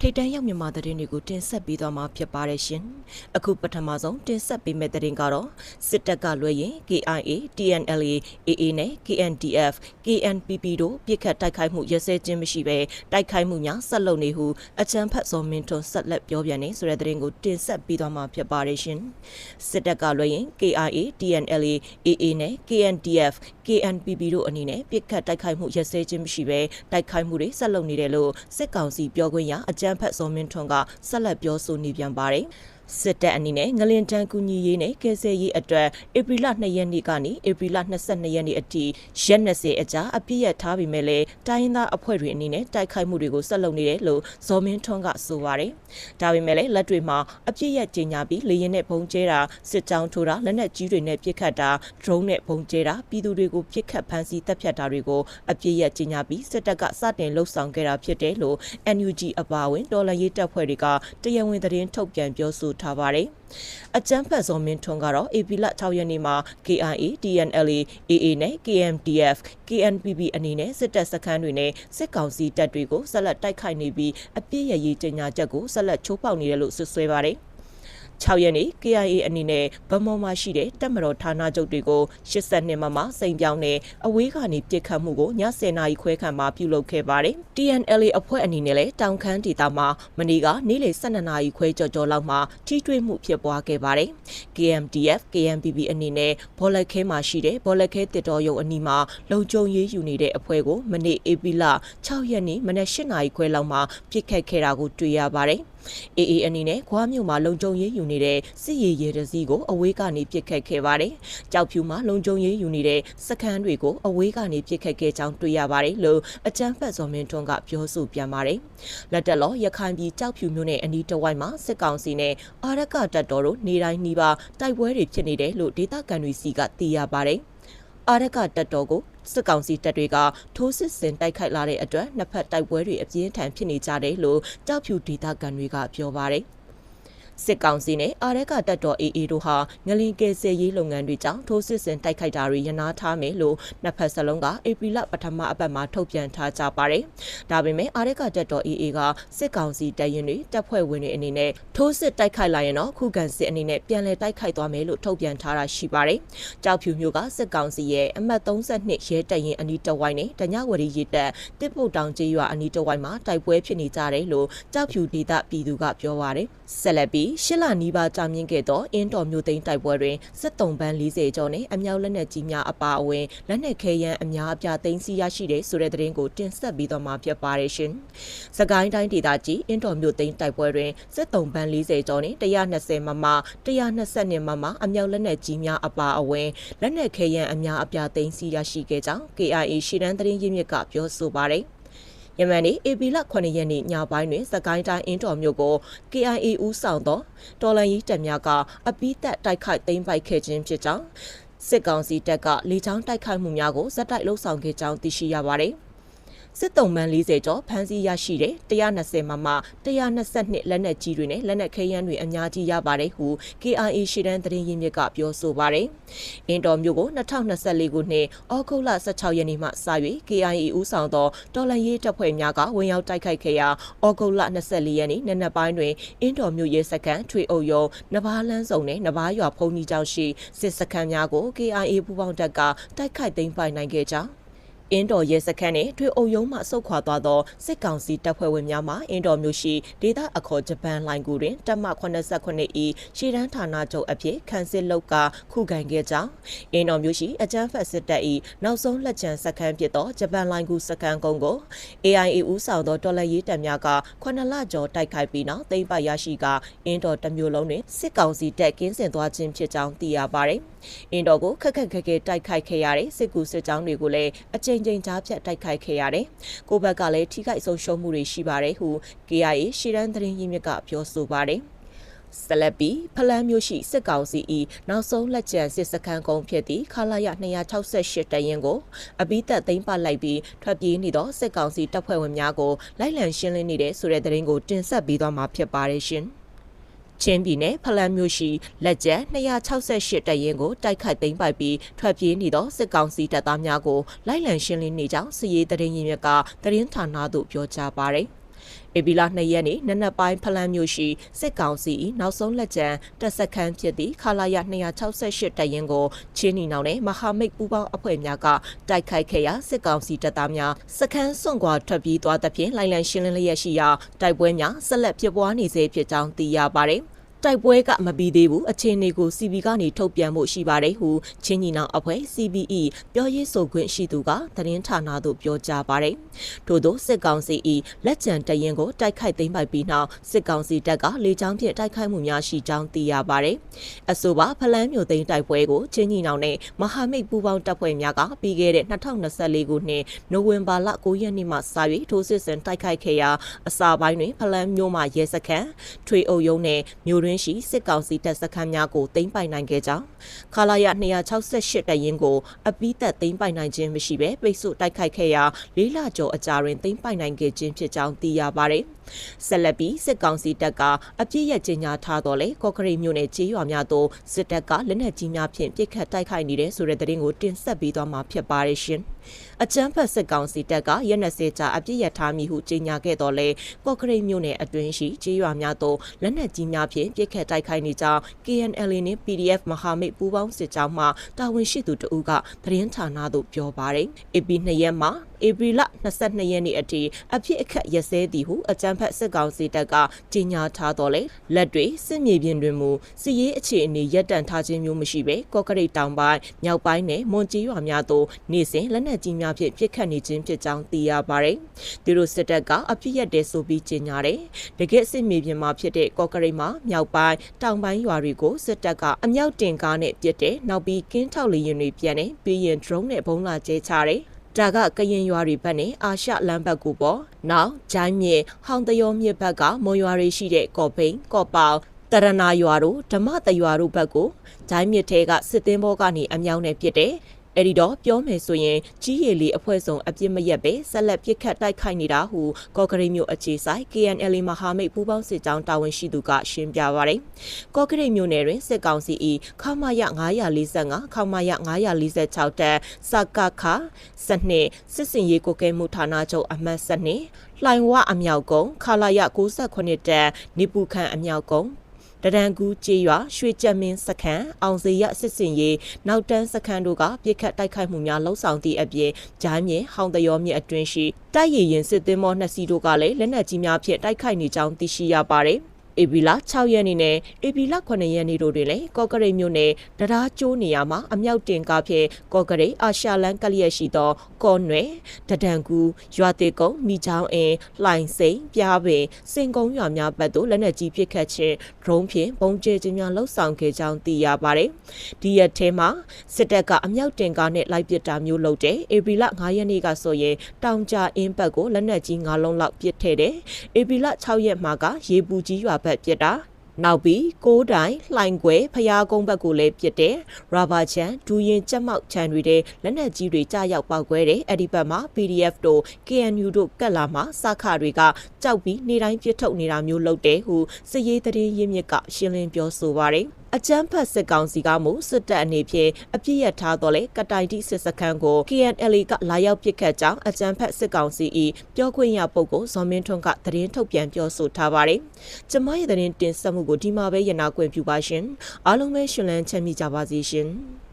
ထိတ်တန်းရောက်မြန်မာသတင်းတွေကိုတင်ဆက်ပေးသွားမှာဖြစ်ပါတယ်ရှင်။အခုပထမဆုံးတင်ဆက်ပေးမယ့်သတင်းကတော့စစ်တပ်ကလွှဲရင် KIA, TNLA, AA နဲ့ KNDF, KNPP တို့ပြစ်ခတ်တိုက်ခိုက်မှုရစဲခြင်းမရှိဘဲတိုက်ခိုက်မှုများဆက်လုပ်နေဟုအချမ်းဖတ်စောမင်းထွန်းဆက်လက်ပြောပြနေဆိုတဲ့သတင်းကိုတင်ဆက်ပေးသွားမှာဖြစ်ပါတယ်ရှင်။စစ်တပ်ကလွှဲရင် KIA, TNLA, AA နဲ့ KNDF, KNPP တို့အနေနဲ့ပြစ်ခတ်တိုက်ခိုက်မှုရစဲခြင်းမရှိဘဲတိုက်ခိုက်မှုတွေဆက်လုပ်နေတယ်လို့စစ်ကောင်စီပြောခွင့်ရအကြမ်းဖက်စောမင်းထွန်းကဆက်လက်ပြောဆိုနေပြန်ပါတယ်။ စစ်တပ်အနေနဲ့ငလင်တန်းကူညီရေးနဲ့ကယ်ဆယ်ရေးအတွက်ဧပြီလ2ရက်နေ့ကနေဧပြီလ22ရက်နေ့အထိရက်20အကြာအပြည့်ရထားပြီးမဲ့လည်းတိုင်းရင်းသားအဖွဲ့တွေအနေနဲ့တိုက်ခိုက်မှုတွေကိုဆက်လုပ်နေတယ်လို့ဇော်မင်းထွန်းကဆိုပါတယ်။ဒါပေမဲ့လည်းလက်တွေမှာအပြည့်ရကျင်ညာပြီးလေရင်နဲ့ဘုံကျဲတာစစ်ကြောင်းထိုးတာလက်နက်ကြီးတွေနဲ့ပစ်ခတ်တာဒရုန်းနဲ့ဘုံကျဲတာပြည်သူတွေကိုပစ်ခတ်ဖမ်းဆီးတပ်ဖြတ်တာတွေကိုအပြည့်ရကျင်ညာပြီးစစ်တပ်ကစတင်လှုပ်ဆောင်ခဲ့တာဖြစ်တယ်လို့ NUG အပါအဝင်တော်လှန်ရေးတပ်ဖွဲ့တွေကတရားဝင်သတင်းထုတ်ပြန်ပြောဆိုထားပါတယ်။အကြမ်းဖက်သောမင်းထွန်းကတော့ AP လ6ရက်နေ့မှာ KIA, TNLA, AA နဲ့ KMDF, KNPB အနေနဲ့စစ်တပ်စခန်းတွေနဲ့စစ်ကောင်စီတပ်တွေကိုဆက်လက်တိုက်ခိုက်နေပြီးအပြစ်ရရေးကြေညာချက်ကိုဆက်လက်ချိုးဖောက်နေတယ်လို့ဆွဆွဲပါတယ်။ 6ရက်နေ့ KIA အနေနဲ့ဗမော်မှာရှိတဲ့တပ်မတော်ဌာနချုပ်တွေကို82မမစိန်ပြောင်းနဲ့အဝေးကနေပြစ်ခတ်မှုကိုည10နာရီခွဲခန့်မှာပြုလုပ်ခဲ့ပါတယ်။ TNLA အဖွဲ့အနေနဲ့လည်းတောင်ခမ်းဒေသမှာမနေ့ကနေ့လယ်12နာရီခွဲကြော်ကြော်လောက်မှာထိတွေ့မှုဖြစ်ပွားခဲ့ပါတယ်။ KMDF KMPB အနေနဲ့ဘောလက်ခဲမှာရှိတဲ့ဘောလက်ခဲတစ်တော်ရုံအနီးမှာလုံခြုံရေးယူနေတဲ့အဖွဲ့ကိုမနေ့ဧပြီလ6ရက်နေ့မနက်8နာရီခွဲလောက်မှာပြစ်ခတ်ခဲ့တာကိုတွေ့ရပါတယ်။ AA အနေနဲ့ခွားမြို့မှာလုံခြုံရေးယူနေတဲ့စစ်ရေးရဲတစည်းကိုအဝေးကနေပစ်ခတ်ခဲ့ပါတယ်။ကြောက်ဖြူမှာလုံခြုံရေးယူနေတဲ့စခန်းတွေကိုအဝေးကနေပစ်ခတ်ခဲ့ကြောင်းတွေ့ရပါတယ်လို့အကြမ်းဖက်စော်မင်းထွန်းကပြောဆိုပြန်ပါတယ်။လက်တက်လောရခိုင်ပြည်ကြောက်ဖြူမြို့နယ်အနီးတစ်ဝိုက်မှာစစ်ကောင်စီနဲ့အာရကတပ်တော်တို့နေတိုင်းနှီးပါတိုက်ပွဲတွေဖြစ်နေတယ်လို့ဒေသခံတွေစီကသိရပါတယ်။အာရကတပ်တော်ကို စစ်ကောင်စီတပ်တွေကထိုးစစ်ဆင်တိုက်ခိုက်လာတဲ့အတွက်နှစ်ဖက်တိုက်ပွဲတွေအပြင်းထန်ဖြစ်နေကြတယ်လို့ကြောက်ဖြူဒေသခံတွေကပြောပါတယ်။ စစ်ကောင်စီနဲ့အာရက်ကတပ်တော် AA တို့ဟာငလင်ကယ်ဆယ်ရေးလုပ်ငန်းတွေကြောင့်ထိုးစစ်ဆင်တိုက်ခိုက်တာတွေရနာထားမယ်လို့နှစ်ဖက်စလုံးကဧပြီလပထမအပတ်မှာထုတ်ပြန်ထားကြပါတယ်။ဒါပေမဲ့အာရက်ကတပ်တော် AA ကစစ်ကောင်စီတပ်ရင်တွေတပ်ဖွဲ့ဝင်တွေအနေနဲ့ထိုးစစ်တိုက်ခိုက်လာရင်တော့ခုခံစစ်အနေနဲ့ပြန်လည်တိုက်ခိုက်သွားမယ်လို့ထုတ်ပြန်ထားတာရှိပါတယ်။ကြောက်ဖြူမျိုးကစစ်ကောင်စီရဲ့အမှတ်32ရဲတပ်ရင်အနီးတဝိုင်းနဲ့တညဝရီရတပ်တစ်ပုတ်တောင်ကျေးရွာအနီးတဝိုင်းမှာတိုက်ပွဲဖြစ်နေကြတယ်လို့ကြောက်ဖြူဒေသပြည်သူကပြောပါတယ်။ဆက်လက်ပြီးပြီးရှစ်လနီးပါးကြာမြင့်ခဲ့သောအင်းတော်မျိုးသိန်းတိုက်ပွဲတွင်စစ်တုံပန်း40ကျော်နှင့်အမြောက်လက်နက်ကြီးများအပါအဝင်လက်နက်ခဲယမ်းအများအပြားသိမ်းဆည်းရရှိတဲ့ဆိုတဲ့သတင်းကိုတင်ဆက်ပြီးတော့မှာဖြစ်ပါတယ်ရှင်။စကိုင်းတိုင်းဒေသကြီးအင်းတော်မျိုးသိန်းတိုက်ပွဲတွင်စစ်တုံပန်း40ကျော်နှင့်120မမ120မမအမြောက်လက်နက်ကြီးများအပါအဝင်လက်နက်ခဲယမ်းအများအပြားသိမ်းဆည်းရရှိခဲ့ကြောင်း KIA ရှီတန်းသတင်းရင်းမြစ်ကပြောဆိုပါတယ်။ ယမန်နေ့ဧပြီလ9ရက်နေ့ညပိုင်းတွင်စကိုင်းတိုင်းအင်းတော်မြို့ကို KIA ဦးဆောင်သောတော်လန်ကြီးတပ်များကအပိသက်တိုက်ခိုက်သိမ်းပိုက်ခဲ့ခြင်းဖြစ်ကြောင်းစစ်ကောင်စီတပ်ကလေကြောင်းတိုက်ခိုက်မှုများကိုဇက်တိုက်လှုပ်ဆောင်ခဲ့ကြောင်းသိရှိရပါတယ်။ စစ်တုံးမှန်40ကျော်ဖမ်းဆီးရရှိတဲ့120မမ122လက်နက်ကြီးတွေနဲ့လက်နက်ခဲယမ်းတွေအများကြီးရပါတယ်ဟု KIA ရှီတန်းသတင်းရင်းမြစ်ကပြောဆိုပါတယ်။အင်တော်မျိုးကို2024ခုနှစ်ဩဂုတ်လ16ရက်နေ့မှစ၍ KIA ဦးဆောင်သောတော်လှန်ရေးတပ်ဖွဲ့များကဝင်ရောက်တိုက်ခိုက်ခဲ့ရာဩဂုတ်လ24ရက်နေ့နံနက်ပိုင်းတွင်အင်တော်မျိုးရဲစခန်းထွေအုပ်ရုံးနဘားလန်းစုံနဲ့နဘားရွာဖုန်ကြီးကျောင်းရှိစစ်စခန်းများကို KIA ပူးပေါင်းတပ်ကတိုက်ခိုက်သိမ်းပိုက်နိုင်ခဲ့ကြောင်း အင်းတော်ရဲစခန်းနဲ့ထွေအုပ်ရုံးမှဆုတ်ခွာသွားသောစစ်ကောင်စီတပ်ဖွဲ့ဝင်များမှအင်းတော်မြို့ရှိဒေသအခေါ်ဂျပန်လိုင်ကူတွင်တပ်မ89၏ရှေ့တန်းဌာနချုပ်အဖြစ်ခန်းစစ်လုတ်ကခုခံခဲ့ကြောင်းအင်းတော်မြို့ရှိအကြမ်းဖက်စစ်တပ်၏နောက်ဆုံးလက်ကျန်စခန်းဖြစ်သောဂျပန်လိုင်ကူစခန်းကုန်းကို AIA ဦးဆောင်သောတော်လှန်ရေးတပ်များက9လကျော်တိုက်ခိုက်ပြီးနောက်သိမ်းပိုက်ရရှိကအင်းတော်တစ်မျိုးလုံးတွင်စစ်ကောင်စီတပ်ကင်းစင်သွားခြင်းဖြစ်ကြောင်းသိရပါသည်။အင်းတော်ကိုခက်ခက်ခဲခဲတိုက်ခိုက်ခဲ့ရတဲ့စစ်ကူစစ်ကြောင်းတွေကိုလည်းအကြိမ်ကြိမ်ကြားဖြတ်တိုက်ခိုက်ခဲ့ရတယ်။ကိုဘက်ကလည်းထိခိုက်ဆုံးရှုံးမှုတွေရှိပါတယ်ဟု KIA ရှီရန်သတင်းရင်းမြစ်ကပြောဆိုပါတယ်။ဆလပီဖလန်းမျိုးရှိစစ်ကောင်စီ၏နောက်ဆုံးလက်ကျန်စစ်စခန်းကုန်းဖြစ်သည့်ခလာရ268တရင်ကိုအပိသက်သိမ်းပလိုက်ပြီးထွက်ပြေးနေသောစစ်ကောင်စီတပ်ဖွဲ့ဝင်များကိုလိုက်လံရှင်းလင်းနေတဲ့ဆိုတဲ့သတင်းကိုတင်ဆက်ပေးသွားမှာဖြစ်ပါတယ်ရှင်။ ချင်းပြည်နယ်ဖလန်းမြို့ရှိလက်ကျန်268တရင်ကိုတိုက်ခိုက်သိမ်းပိုက်ပြီးထွက်ပြေးနေသောစစ်ကောင်စီတပ်သားများကိုလိုက်လံရှင်းလင်းနေကြောင်းစစ်ရေးတရင်ရင်မြက်ကတရင်ဌာနသို့ပြောကြားပါရယ် ဧပြီလ2ရက်နေ့နနက်ပိုင်းဖလန်းမြို့ရှိစစ်ကောင်စီ၏နောက်ဆုံးလက်ကျန်တပ်စခန်းဖြစ်သည့်ခလာရ268တပ်ရင်းကိုချင်းနီနောင်နဲ့မဟာမိတ်ပူးပေါင်းအဖွဲ့များကတိုက်ခိုက်ခဲ့ရာစစ်ကောင်စီတပ်သားများစခန်းစွန့်ခွာထွက်ပြေးသွားသဖြင့်လိုင်လံရှင်းလင်းလျက်ရှိရာတိုက်ပွဲများဆက်လက်ဖြစ်ပွားနေစေဖြစ်ကြောင်းသိရပါတယ်။ တိုက်ပွဲကမပြီးသေးဘူးအခြေအနေကို CB ကနေထုတ်ပြန်မှုရှိပါတယ်ဟုချင်းညီနောင်အဖွဲ့ CBE ပြောရေးဆိုခွင့်ရှိသူကသတင်းဌာနသို့ပြောကြားပါတယ်။ထို့သောစစ်ကောင်စီ၏လက်ကျန်တရင်ကိုတိုက်ခိုက်သိမ်းပိုက်ပြီးနောက်စစ်ကောင်စီတပ်ကလေကြောင်းဖြင့်တိုက်ခိုက်မှုများရှိကြောင်းသိရပါတယ်။အဆိုပါဖလန်းမြို့သိမ်းတိုက်ပွဲကိုချင်းညီနောင်နဲ့မဟာမိတ်ပူးပေါင်းတပ်ဖွဲ့များကပြီးခဲ့တဲ့2024ခုနှစ်နိုဝင်ဘာလ9ရက်နေ့မှစ၍ထိုးစစ်ဆင်တိုက်ခိုက်ခဲ့ရာအစာပိုင်းတွင်ဖလန်းမြို့မှရဲစခန်းထွေအုပ်ရုံးနဲ့မြို့တွင်ရှိစစ်ကောင်စီတပ်စခန်းများကိုသိမ်းပိုက်နိုင်ခဲ့ကြောင်းခလာရ268တရင်ကိုအပိသက်သိမ်းပိုက်နိုင်ခြင်းမရှိဘဲပိတ်ဆို့တိုက်ခိုက်ခဲ့ရာလေးလကျော်အကြာတွင်သိမ်းပိုက်နိုင်ခဲ့ခြင်းဖြစ်ကြောင်းသိရပါတယ်။ ဆက်လက်ပြီးစစ်ကောင်စီတပ်ကအပြစ်ရကြေညာထားတော့လေကော့ကရိတ်မြို့နယ်ကြေးရွာများသို့စစ်တပ်ကလက်နက်ကြီးများဖြင့်ပစ်ခတ်တိုက်ခိုက်နေတဲ့ဆိုတဲ့သတင်းကိုတင်ဆက်ပေးသွားမှာဖြစ်ပါတယ်ရှင်။အကြမ်းဖက်စစ်ကောင်စီတပ်ကရက်နှစ်စကြာအပြစ်ရထားမည်ဟုကြေညာခဲ့တော့လေကော့ကရိတ်မြို့နယ်အတွင်းရှိကြေးရွာများသို့လက်နက်ကြီးများဖြင့်ပစ်ခတ်တိုက်ခိုက်နေကြောင်း KNL နှင့် PDF မဟာမိတ်ပူးပေါင်းစစ်ကြောင်းမှတာဝန်ရှိသူတဦးကသတင်းဌာနသို့ပြောပါတယ်။ AP 2ရက်မှာဧပြီလ22ရက်နေ့အထိအဖြစ်အခက်ရစဲသည်ဟုအကြံဖက်စစ်ကောင်စီတပ်ကကြေညာထားတော်လဲလက်တွေစစ်မြေပြင်တွင်မူစီရေးအခြေအနေရပ်တန့်ထားခြင်းမျိုးမရှိဘဲကော့ကရိတ်တောင်ပိုင်းမြောက်ပိုင်းနဲ့မွန်ကြီးရွာများသို့နေစဉ်လက်နက်ကြီးများဖြင့်ပစ်ခတ်နေခြင်းဖြစ်ကြောင်းသိရပါတယ်။သူတို့စစ်တပ်ကအဖြစ်ရက်တဲ့ဆိုပြီးကြေညာတယ်။တကယ့်စစ်မြေပြင်မှာဖြစ်တဲ့ကော့ကရိတ်မှာမြောက်ပိုင်းတောင်ပိုင်းရွာတွေကိုစစ်တပ်ကအမြောက်တင်ကားနဲ့ပစ်တယ်။နောက်ပြီးကင်းထောက်လေယာဉ်တွေပြန်တယ်။ပြီးရင် drone နဲ့ဘုံးလာကျဲချတယ်။ ဒါကကရင်ရွာတွေဘက်နဲ့အာရှလမ်းဘက်ကိုပေါ့နောက်ဂျိုင်းမြေဟောင်တယောမြစ်ဘက်ကမွန်ရွာတွေရှိတဲ့ကော့ပိန်ကော့ပေါတရနာရွာတို့ဓမ္မတရွာတို့ဘက်ကိုဂျိုင်းမြစ်ထဲကစစ်သင်းဘောကနေအမြောင်းနဲ့ပစ်တယ် အဲ့ဒီတော့ပြောမယ်ဆိုရင်ကြီးရည်လေးအဖွဲ့စုံအပြစ်မရက်ပဲဆက်လက်ပြစ်ခတ်တိုက်ခိုက်နေတာဟုကော့ကရိတ်မြို့အခြေဆိုင် KNL မဟာမိတ်ပူးပေါင်းစစ်ကြောင်းတာဝန်ရှိသူကရှင်းပြပါရယ်ကော့ကရိတ်မြို့နယ်တွင်စစ်ကောင်စီ၏ခမရ945ခမရ946တပ်စကခစနစ်စစ်စင်ရေးကိုကဲမှုဌာနချုပ်အမှတ်စနစ်လှိုင်ဝအမြောက်ကုန်းခလာရ68တပ်နိပူခန့်အမြောက်ကုန်း တရန်ကူကျေးရွာရွှေကြက်မင်းစခန်းအောင်စေရစစ်စင်ရေးနောက်တန်းစခန်းတို့ကပြစ်ခတ်တိုက်ခိုက်မှုများလှုံ့ဆော်သည့်အပြင်ဂျိုင်းမြေဟောင်တရောမြေအတွင်းရှိတိုက်ရည်ရင်စစ်သင်းမောနှစ်စီးတို့ကလည်းလက်နက်ကြီးများဖြင့်တိုက်ခိုက်နေကြောင်းသိရှိရပါတယ်။ ဧပြီလ6ရက်နေ့နဲ့ဧပြီလ9ရက်နေ့တို့တွင်လည်းကော့ကရိတ်မြို့နယ်တရားကျိုးနေရာမှာအမြောက်တင်ကားဖြင့်ကော့ကရိတ်အာရှလန်ကလျက်ရှိသောကော့နွယ်တဒံကူရွာတေကုံမိချောင်းအင်းလှိုင်စိန်ပြားပင်စင်ကုန်းရွာများဘက်သို့လက်နက်ကြီးပစ်ခတ်ခြင်းဒရုန်းဖြင့်ပုံကျဲခြင်းများလှုပ်ဆောင်ခဲ့ကြောင်းသိရပါတယ်။ဒီရက်ထဲမှာစစ်တပ်ကအမြောက်တင်ကားနဲ့လိုက်ပစ်တာမျိုးလုပ်တဲ့ဧပြီလ9ရက်နေ့ကဆိုရင်တောင်ကြားအင်းဘက်ကိုလက်နက်ကြီး9လုံးလောက်ပစ်ထည့်တယ်။ဧပြီလ6ရက်မှာကရေပူကြီးရွာဘက်ပြစ်တာနောက်ပြီးကိုးတိုင်လှိုင်ကွယ်ဖျားကုန်းဘက်ကိုလည်းပြစ်တယ်ရာဘာချန်ဒူရင်ကြက်မောက်ချန်တွေတဲ့လက်နက်ကြီးတွေကြားရောက်ပေါက်ကွဲတယ်အဲ့ဒီဘက်မှာ PDF တို့ KNU တို့ကတ်လာမှာစခတွေကကြောက်ပြီးနေတိုင်းပြစ်ထုတ်နေတာမျိုးလုပ်တယ်ဟုစစ်ရေးသတင်းရင်းမြစ်ကရှင်းလင်းပြောဆိုပါတယ်အကြမ်းဖက်စစ်ကောင်စီကမှုစစ်တပ်အနေဖြင့်အပြစ်ရထားတော့လေကတိုင်တိစစ်စခန်းကို KNL ကလာရောက်ပစ်ခတ်ကြောင်းအကြမ်းဖက်စစ်ကောင်စီ၏ပြောခွင့်ရပုဂ္ဂိုလ်ဇော်မင်းထွန်းကသတင်းထုတ်ပြန်ပြောဆိုထားပါတယ်။ကျမရဲ့သတင်းတင်ဆက်မှုကိုဒီမှာပဲရနာခွင့်ပြုပါရှင်။အားလုံးပဲရှင်လန်းချမ်းမြေ့ကြပါစေရှင်။